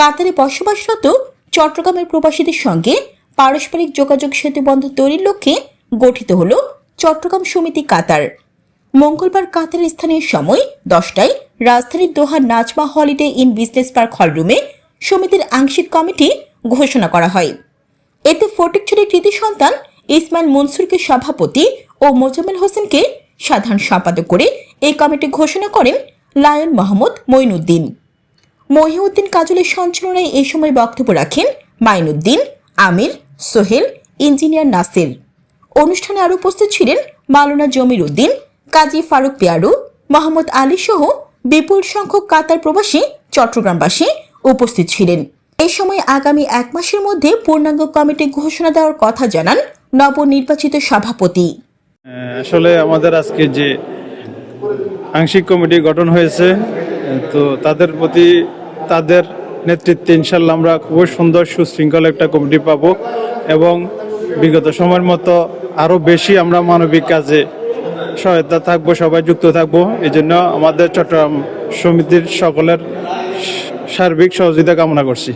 কাতারে বসবাসরত চট্টগ্রামের প্রবাসীদের সঙ্গে পারস্পরিক যোগাযোগ সেতু বন্ধ তৈরির লক্ষ্যে গঠিত হল চট্টগ্রাম সমিতি কাতার। মঙ্গলবার কাতারের স্থানীয় সময় দশটায় রাজধানীর Doha Najma holiday inn business park হলরুমে সমিতির আংশিক কমিটি ঘোষণা করা হয়। এতে ফটিকছড়ির কৃতি সন্তান ইসমাইল মনসুরকে সভাপতি ও মোজাম্মেল হোসেনকে সাধারণ সম্পাদক করে এই কমিটি ঘোষণা করেন লায়ন মোহাম্মদ মঈনুদ্দিন। মহিউদ্দিন কাজলের সঞ্চালনায় এই সময় বক্তব্য রাখেন মাইনুদ্দিন, আমির, সোহেল, ইঞ্জিনিয়ার নাসির। অনুষ্ঠানে আরও উপস্থিত ছিলেন মালুনা জমির উদ্দিন, কাজী ফারুক পিয়ারু, মোহাম্মদ আলী সহ বিপুল সংখ্যক কাতার প্রবাসী, চট্টগ্রামবাসী উপস্থিত ছিলেন। এই সময় আগামী এক মাসের মধ্যে পূর্ণাঙ্গ কমিটি ঘোষণা দেওয়ার কথা জানান নবনির্বাচিত সভাপতি। আসলে আমাদের আজকে যে আংশিক কমিটি গঠন হয়েছে, তো তাদের প্রতি তাদের নেতৃত্বে ইনশাল্লাহ আমরা খুবই সুন্দর সুশৃঙ্খল একটা কমিটি পাব এবং বিগত সময়ের মতো আরও বেশি আমরা মানবিক কাজে সহায়তা থাকব, সবাই যুক্ত থাকব। এই জন্য আমাদের চট্টগ্রাম সমিতির সকলের সার্বিক সহযোগিতা কামনা করছি।